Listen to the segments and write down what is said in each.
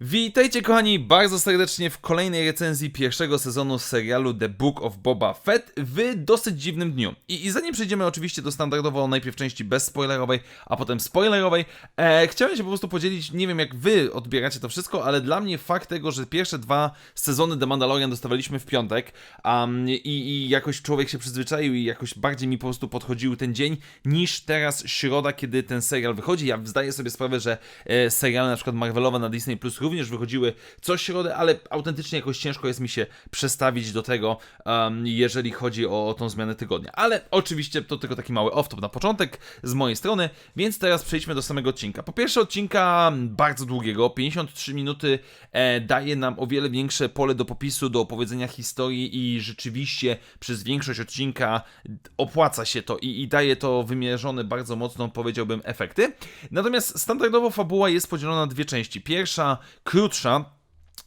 Witajcie kochani bardzo serdecznie w kolejnej recenzji pierwszego sezonu serialu The Book of Boba Fett w dosyć dziwnym dniu. I, i zanim przejdziemy oczywiście do standardowo najpierw części bezspoilerowej, a potem spoilerowej, e, chciałem się po prostu podzielić, nie wiem jak wy odbieracie to wszystko, ale dla mnie fakt tego, że pierwsze dwa sezony The Mandalorian dostawaliśmy w piątek um, i, i jakoś człowiek się przyzwyczaił i jakoś bardziej mi po prostu podchodził ten dzień niż teraz środa, kiedy ten serial wychodzi. Ja zdaję sobie sprawę, że e, seriale na przykład Marvelowe na Disney Plus również wychodziły co środę, ale autentycznie jakoś ciężko jest mi się przestawić do tego, um, jeżeli chodzi o, o tą zmianę tygodnia. Ale oczywiście to tylko taki mały off-top na początek z mojej strony, więc teraz przejdźmy do samego odcinka. Po pierwsze odcinka bardzo długiego, 53 minuty e, daje nam o wiele większe pole do popisu, do opowiedzenia historii i rzeczywiście przez większość odcinka opłaca się to i, i daje to wymierzone bardzo mocno, powiedziałbym, efekty. Natomiast standardowo fabuła jest podzielona na dwie części. Pierwsza, Kühlschrank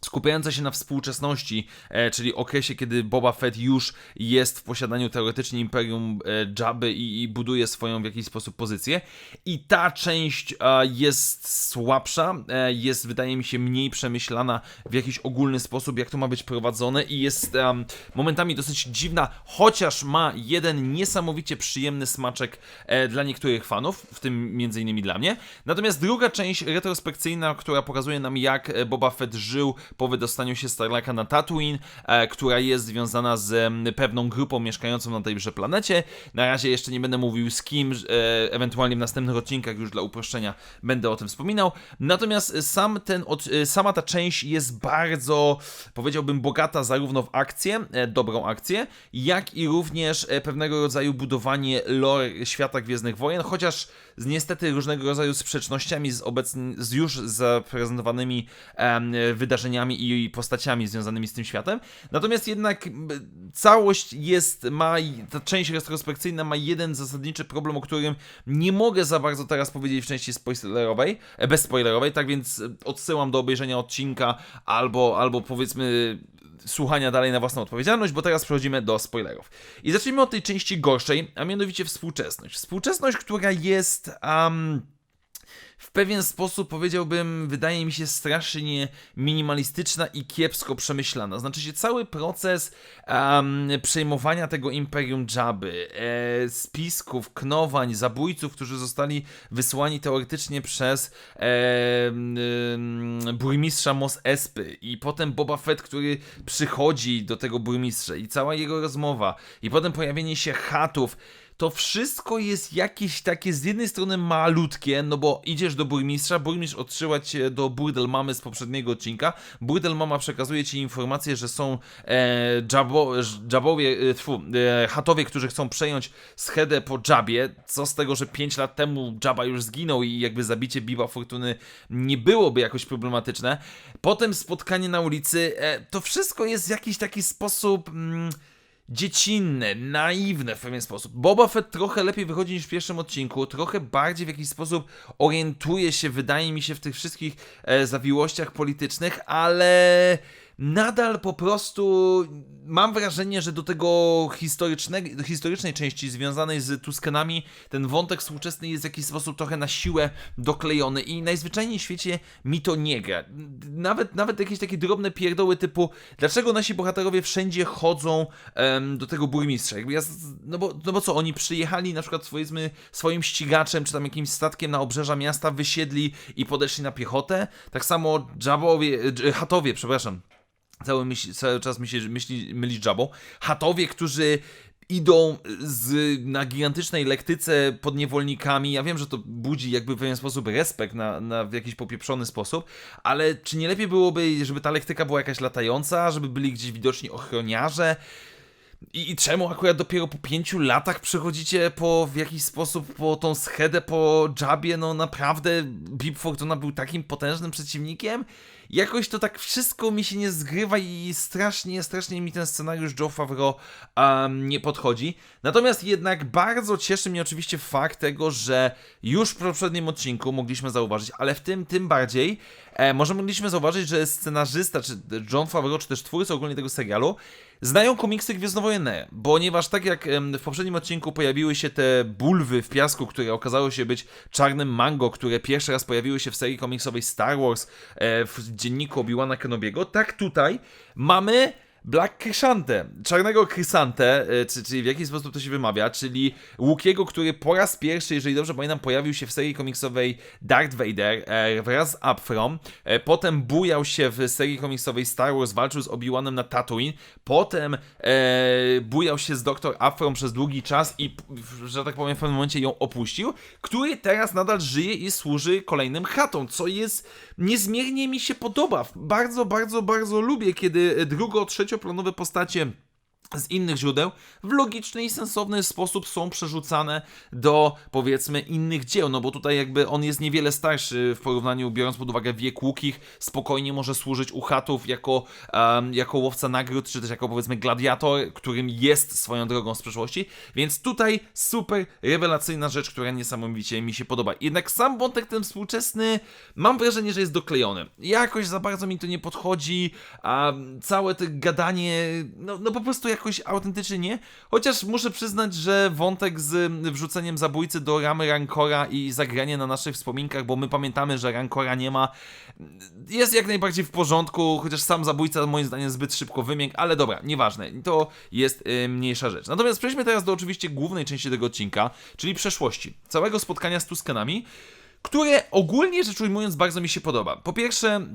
skupiająca się na współczesności, e, czyli okresie, kiedy Boba Fett już jest w posiadaniu teoretycznie Imperium e, Jabby i, i buduje swoją w jakiś sposób pozycję. I ta część e, jest słabsza, e, jest wydaje mi się mniej przemyślana w jakiś ogólny sposób, jak to ma być prowadzone i jest em, momentami dosyć dziwna, chociaż ma jeden niesamowicie przyjemny smaczek e, dla niektórych fanów, w tym między innymi dla mnie. Natomiast druga część retrospekcyjna, która pokazuje nam jak e, Boba Fett żył po wydostaniu się z Starlaka na Tatooine, e, która jest związana z pewną grupą mieszkającą na tejże planecie. Na razie jeszcze nie będę mówił z kim, e, ewentualnie w następnych odcinkach już dla uproszczenia będę o tym wspominał. Natomiast sam ten, e, sama ta część jest bardzo, powiedziałbym, bogata zarówno w akcję, e, dobrą akcję, jak i również e, pewnego rodzaju budowanie lore świata Gwiezdnych Wojen, chociaż z niestety różnego rodzaju sprzecznościami z, obecny, z już zaprezentowanymi em, wydarzeniami i postaciami związanymi z tym światem. Natomiast jednak całość jest, ma, ta część retrospekcyjna ma jeden zasadniczy problem, o którym nie mogę za bardzo teraz powiedzieć w części spoilerowej, e, bezspoilerowej, tak więc odsyłam do obejrzenia odcinka albo, albo powiedzmy słuchania dalej na własną odpowiedzialność, bo teraz przechodzimy do spoilerów. I zacznijmy od tej części gorszej, a mianowicie współczesność. Współczesność, która jest... Um, w pewien sposób powiedziałbym, wydaje mi się strasznie minimalistyczna i kiepsko przemyślana. Znaczy się cały proces em, przejmowania tego Imperium Jabby, e, spisków, knowań, zabójców, którzy zostali wysłani teoretycznie przez e, em, burmistrza Mos Espy i potem Boba Fett, który przychodzi do tego burmistrza i cała jego rozmowa i potem pojawienie się chatów to wszystko jest jakieś takie z jednej strony malutkie, no bo idziesz do burmistrza, burmistrz odsyła cię do burdel mamy z poprzedniego odcinka, burdel mama przekazuje ci informację, że są e, dżabo, dżabowie, e, tfu, e, chatowie, którzy chcą przejąć schedę po dżabie, co z tego, że 5 lat temu dżaba już zginął i jakby zabicie Biba Fortuny nie byłoby jakoś problematyczne. Potem spotkanie na ulicy, e, to wszystko jest w jakiś taki sposób... Mm, dziecinne, naiwne w pewien sposób. Boba Fett trochę lepiej wychodzi niż w pierwszym odcinku, trochę bardziej w jakiś sposób orientuje się, wydaje mi się, w tych wszystkich e, zawiłościach politycznych, ale nadal po prostu mam wrażenie, że do tego historycznego, do historycznej części związanej z Tuskenami ten wątek współczesny jest w jakiś sposób trochę na siłę doklejony i najzwyczajniej w świecie mi to nie gra. Nawet, nawet jakieś takie drobne pierdoły typu dlaczego nasi bohaterowie wszędzie chodzą do tego burmistrza? Jakby ja, no, bo, no bo co, oni przyjechali na przykład powiedzmy swoim ścigaczem czy tam jakimś statkiem na obrzeża miasta, wysiedli i podeszli na piechotę? Tak samo Jabowie, e, Hatowie, przepraszam, cały, myśl, cały czas myśli, myśli, myli Jabą. Hatowie, którzy idą z, na gigantycznej lektyce pod niewolnikami. Ja wiem, że to budzi jakby w pewien sposób respekt na, na w jakiś popieprzony sposób, ale czy nie lepiej byłoby, żeby ta lektyka była jakaś latająca, żeby byli gdzieś widoczni ochroniarze? I, I czemu akurat dopiero po pięciu latach przechodzicie po w jakiś sposób po tą schedę po Jabie? No naprawdę Bib Fortuna był takim potężnym przeciwnikiem? Jakoś to tak wszystko mi się nie zgrywa i strasznie, strasznie mi ten scenariusz Joe Favreau um, nie podchodzi. Natomiast jednak bardzo cieszy mnie oczywiście fakt tego, że już w poprzednim odcinku mogliśmy zauważyć, ale w tym tym bardziej, e, może mogliśmy zauważyć, że scenarzysta, czy John Favreau, czy też twórca ogólnie tego serialu, znają komiksy gwiezdnowojenne, ponieważ tak jak w poprzednim odcinku pojawiły się te bulwy w piasku, które okazały się być czarnym mango, które pierwszy raz pojawiły się w serii komiksowej Star Wars e, w dzienniku Obi-Wana Kenobiego, tak tutaj mamy Black Krysantę, czarnego Krysantę, e, czy- czyli w jaki sposób to się wymawia, czyli Łukiego, który po raz pierwszy, jeżeli dobrze pamiętam, pojawił się w serii komiksowej Darth Vader e, wraz z Upfrom, e, potem bujał się w serii komiksowej Star Wars, walczył z Obi-Wanem na Tatooine, potem e, bujał się z Dr. Afrom przez długi czas i, że tak powiem, w pewnym momencie ją opuścił, który teraz nadal żyje i służy kolejnym chatom, co jest niezmiernie mi się podoba. Bardzo, bardzo, bardzo lubię, kiedy drugo, trzecioplanowe postacie z innych źródeł w logiczny i sensowny sposób są przerzucane do powiedzmy innych dzieł, no bo tutaj jakby on jest niewiele starszy w porównaniu, biorąc pod uwagę wiek Łukich, spokojnie może służyć u chatów jako, em, jako łowca nagród, czy też jako powiedzmy gladiator, którym jest swoją drogą z przeszłości, więc tutaj super rewelacyjna rzecz, która niesamowicie mi się podoba. Jednak sam wątek ten współczesny, mam wrażenie, że jest doklejony. Jakoś za bardzo mi to nie podchodzi, a całe to gadanie, no, no po prostu jakoś autentycznie nie. Chociaż muszę przyznać, że wątek z wrzuceniem zabójcy do ramy Rancora i zagranie na naszych wspominkach, bo my pamiętamy, że Rancora nie ma, jest jak najbardziej w porządku, chociaż sam zabójca moim zdaniem zbyt szybko wymiękł, ale dobra, nieważne, to jest y, mniejsza rzecz. Natomiast przejdźmy teraz do oczywiście głównej części tego odcinka, czyli przeszłości. Całego spotkania z Tuskenami, które ogólnie rzecz ujmując bardzo mi się podoba. Po pierwsze,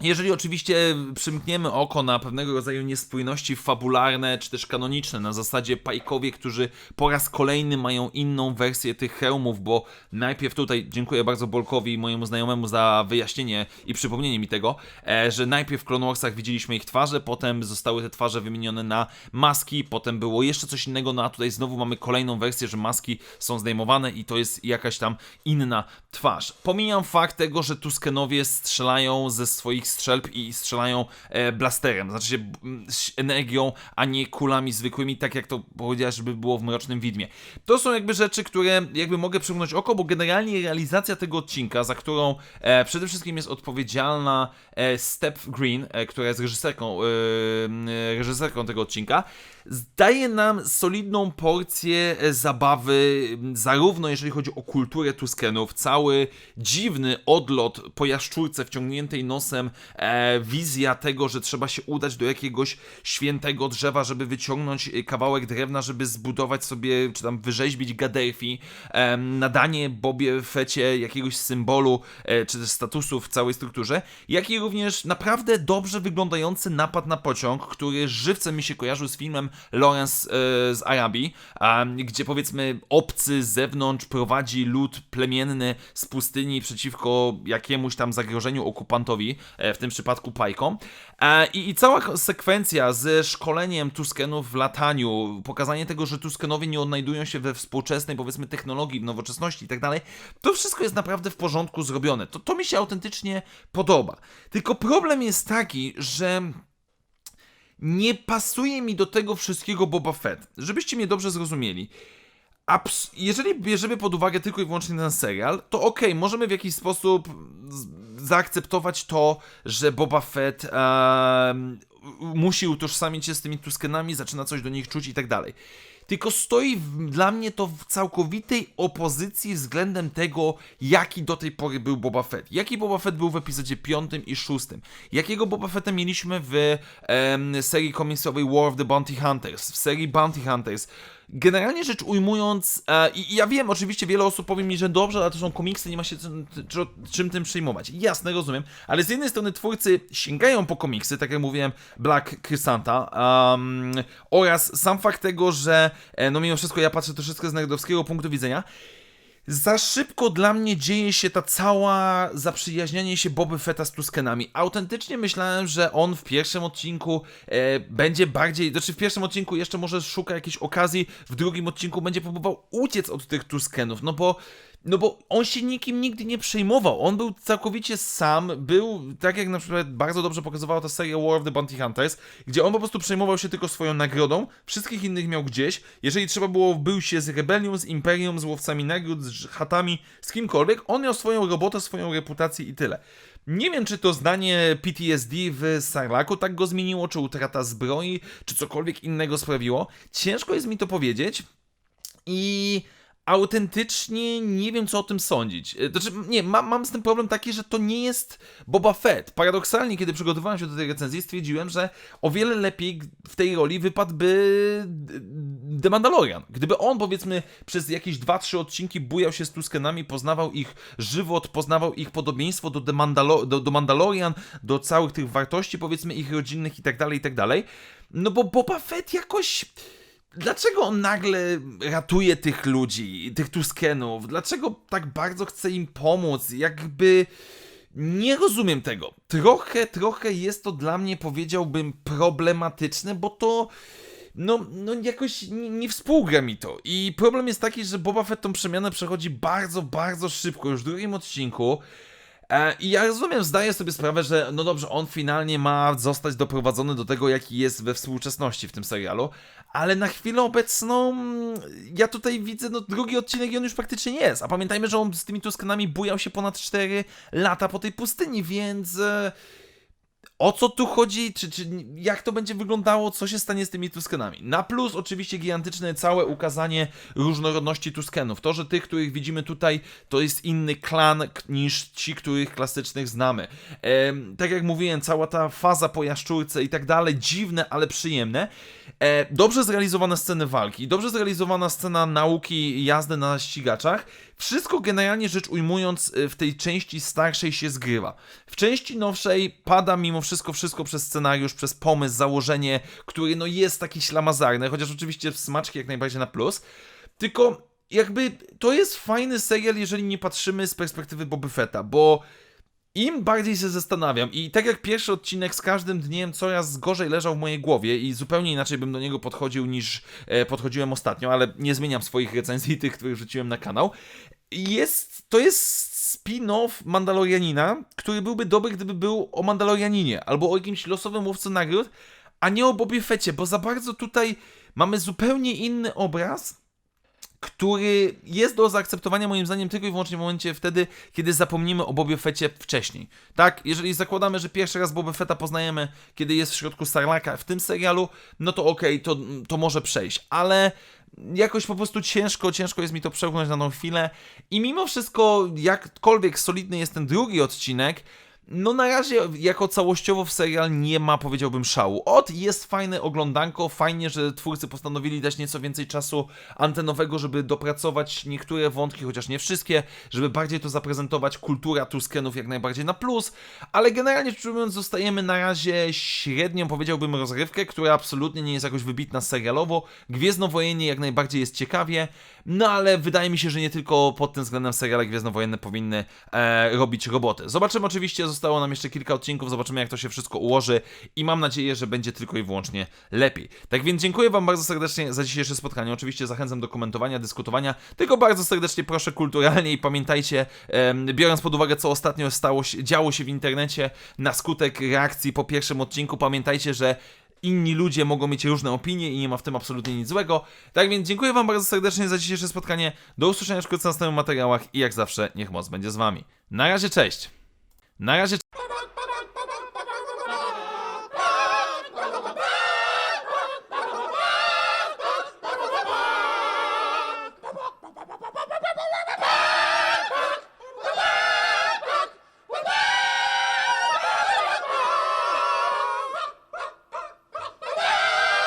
jeżeli oczywiście przymkniemy oko na pewnego rodzaju niespójności fabularne czy też kanoniczne, na zasadzie pajkowie, którzy po raz kolejny mają inną wersję tych hełmów, bo najpierw tutaj dziękuję bardzo Bolkowi i mojemu znajomemu za wyjaśnienie i przypomnienie mi tego, e, że najpierw w Clone Warsach widzieliśmy ich twarze, potem zostały te twarze wymienione na maski, potem było jeszcze coś innego, no a tutaj znowu mamy kolejną wersję, że maski są zdejmowane i to jest jakaś tam inna twarz. Pomijam fakt tego, że Tuskenowie strzelają ze swoich strzelb i strzelają e, blasterem, znaczy się energią, a nie kulami zwykłymi, tak jak to powiedziałeś, żeby było w Mrocznym Widmie. To są jakby rzeczy, które jakby mogę przymknąć oko, bo generalnie realizacja tego odcinka, za którą e, przede wszystkim jest odpowiedzialna e, Steph Green, która jest reżyserką, reżyserką tego odcinka, daje nam solidną porcję zabawy, zarówno jeżeli chodzi o kulturę Tuskenów, cały dziwny odlot po jaszczurce wciągniętej nosem, e, wizja tego, że trzeba się udać do jakiegoś świętego drzewa, żeby wyciągnąć e, kawałek drewna, żeby zbudować sobie, czy tam wyrzeźbić Gaderfi, e, nadanie Bobie Fecie jakiegoś symbolu, e, czy też statusu w całej strukturze, jak i również naprawdę dobrze wyglądający napad na pociąg, który żywcem mi się kojarzył z filmem Lawrence e, z Arabii, gdzie powiedzmy obcy z zewnątrz prowadzi lud plemienny z pustyni przeciwko jakiemuś tam zagrożeniu okupantowi, e, w tym przypadku pajkom. E, I, I cała sekwencja ze szkoleniem Tuskenów w lataniu, pokazanie tego, że Tuskenowie nie odnajdują się we współczesnej, powiedzmy, technologii, nowoczesności i tak dalej, to wszystko jest naprawdę w porządku zrobione. To, to mi się autentycznie podoba. Tylko problem jest taki, że nie pasuje mi do tego wszystkiego Boba Fett. Żebyście mnie dobrze zrozumieli. Jeżeli bierzemy pod uwagę tylko i wyłącznie ten serial, to okej, możemy w jakiś sposób zaakceptować to, że Boba Fett em, musi utożsamić się z tymi Tuskenami, zaczyna coś do nich czuć i tak dalej. Tylko stoi w, dla mnie to w całkowitej opozycji względem tego, jaki do tej pory był Boba Fett. Jaki Boba Fett był w epizodzie 5 i 6. Jakiego Boba Fetta mieliśmy w em, serii komiksowej War of the Bounty Hunters, w serii Bounty Hunters. Generalnie rzecz ujmując, e, i, ja wiem, oczywiście wiele osób powie mi, że dobrze, ale to są komiksy, nie ma się czym, czym, czym tym przejmować. Jasne, rozumiem, ale z jednej strony twórcy sięgają po komiksy, tak jak mówiłem, Black Krysanta, um, oraz sam fakt tego, że e, no mimo wszystko ja patrzę troszeczkę z nerdowskiego punktu widzenia, za szybko dla mnie dzieje się ta cała zaprzyjaźnianie się Boby Fetta z Tuskenami. Autentycznie myślałem, że on w pierwszym odcinku e, będzie bardziej, znaczy w pierwszym odcinku jeszcze może szuka jakiejś okazji, w drugim odcinku będzie próbował uciec od tych Tuskenów, no bo no bo on się nikim nigdy nie przejmował. On był całkowicie sam, był, tak jak na przykład bardzo dobrze pokazywała ta seria War of the Bounty Hunters, gdzie on po prostu przejmował się tylko swoją nagrodą, wszystkich innych miał gdzieś. Jeżeli trzeba było, był się z rebelią, z imperium, z łowcami nagród, z chatami, z kimkolwiek, on miał swoją robotę, swoją reputację i tyle. Nie wiem, czy to zdanie PTSD w Sarlaku tak go zmieniło, czy utrata zbroi, czy cokolwiek innego sprawiło. Ciężko jest mi to powiedzieć. I autentycznie nie wiem, co o tym sądzić. E, Znaczy, nie, mam, mam z tym problem taki, że to nie jest Boba Fett. Paradoksalnie, kiedy przygotowałem się do tej recenzji, stwierdziłem, że o wiele lepiej w tej roli wypadłby The Mandalorian. Gdyby on, powiedzmy, przez jakieś 2-3 odcinki bujał się z Tuskenami, poznawał ich żywot, poznawał ich podobieństwo do, The do, do Mandalorian, do całych tych wartości, powiedzmy, ich rodzinnych i tak dalej, i tak dalej. No bo Boba Fett jakoś... Dlaczego on nagle ratuje tych ludzi, tych Tuskenów? Dlaczego tak bardzo chce im pomóc? Jakby. Nie rozumiem tego. Trochę, trochę jest to dla mnie, powiedziałbym, problematyczne, bo to. No, no jakoś nie, nie współgra mi to. I problem jest taki, że Boba Fett tą przemianę przechodzi bardzo, bardzo szybko, już w drugim odcinku. E, I ja rozumiem, zdaję sobie sprawę, że no dobrze, on finalnie ma zostać doprowadzony do tego, jaki jest we współczesności w tym serialu, ale na chwilę obecną mm, ja tutaj widzę no, drugi odcinek i on już praktycznie jest. A pamiętajmy, że on z tymi Tuskenami bujał się ponad 4 lata po tej pustyni, więc... O co tu chodzi, czy, czy jak to będzie wyglądało, co się stanie z tymi Tuskenami. Na plus oczywiście gigantyczne całe ukazanie różnorodności Tuskenów. To, że tych, których widzimy tutaj, to jest inny klan niż ci, których klasycznych znamy. Em, tak jak mówiłem, cała ta faza po jaszczurce i tak dalej, dziwne, ale przyjemne. E, dobrze zrealizowane sceny walki, dobrze zrealizowana scena nauki jazdy na ścigaczach. Wszystko generalnie rzecz ujmując y, w tej części starszej się zgrywa. W części nowszej pada mimo wszystko wszystko przez scenariusz, przez pomysł, założenie, który no jest taki ślamazarny, chociaż oczywiście smaczki jak najbardziej na plus. Tylko jakby to jest fajny serial, jeżeli nie patrzymy z perspektywy Boba Fetta, bo im bardziej się zastanawiam i tak jak pierwszy odcinek z każdym dniem coraz gorzej leżał w mojej głowie i zupełnie inaczej bym do niego podchodził niż e, podchodziłem ostatnio, ale nie zmieniam swoich recenzji, tych, których rzuciłem na kanał. Jest, to jest spin-off Mandalorianina, który byłby dobry, gdyby był o Mandalorianinie albo o jakimś losowym łowcy nagród, a nie o Bobie Fecie, bo za bardzo tutaj mamy zupełnie inny obraz który jest do zaakceptowania moim zdaniem tylko i wyłącznie w momencie wtedy, kiedy zapomnimy o Bobie Fecie wcześniej. Tak, jeżeli zakładamy, że pierwszy raz Boba Fetta poznajemy, kiedy jest w środku Sarlaka w tym serialu, no to okej, to, to może przejść, ale jakoś po prostu ciężko, ciężko jest mi to przełknąć na tą chwilę i mimo wszystko, jakkolwiek solidny jest ten drugi odcinek, no na razie jako całościowo w serial nie ma, powiedziałbym, szału. Od jest fajne oglądanko, fajnie, że twórcy postanowili dać nieco więcej czasu antenowego, żeby dopracować niektóre wątki, chociaż nie wszystkie, żeby bardziej to zaprezentować, kultura Tuskenów jak najbardziej na plus, ale generalnie rzecz ujmując zostajemy na razie średnią, powiedziałbym, rozrywkę, która absolutnie nie jest jakoś wybitna serialowo. Gwiezdnowojenne jak najbardziej jest ciekawie, no ale wydaje mi się, że nie tylko pod tym względem seriale gwiezdnowojenne powinny e, robić robotę. Zobaczymy oczywiście, zostało nam jeszcze kilka odcinków, zobaczymy jak to się wszystko ułoży i mam nadzieję, że będzie tylko i wyłącznie lepiej. Tak więc dziękuję Wam bardzo serdecznie za dzisiejsze spotkanie. Oczywiście zachęcam do komentowania, dyskutowania, tylko bardzo serdecznie proszę kulturalnie i pamiętajcie, biorąc pod uwagę co ostatnio stało się, działo się w internecie na skutek reakcji po pierwszym odcinku, pamiętajcie, że inni ludzie mogą mieć różne opinie i nie ma w tym absolutnie nic złego. Tak więc dziękuję Wam bardzo serdecznie za dzisiejsze spotkanie. Do usłyszenia wkrótce w następnych materiałach i jak zawsze niech moc będzie z Wami. Na razie, cześć! Na razie,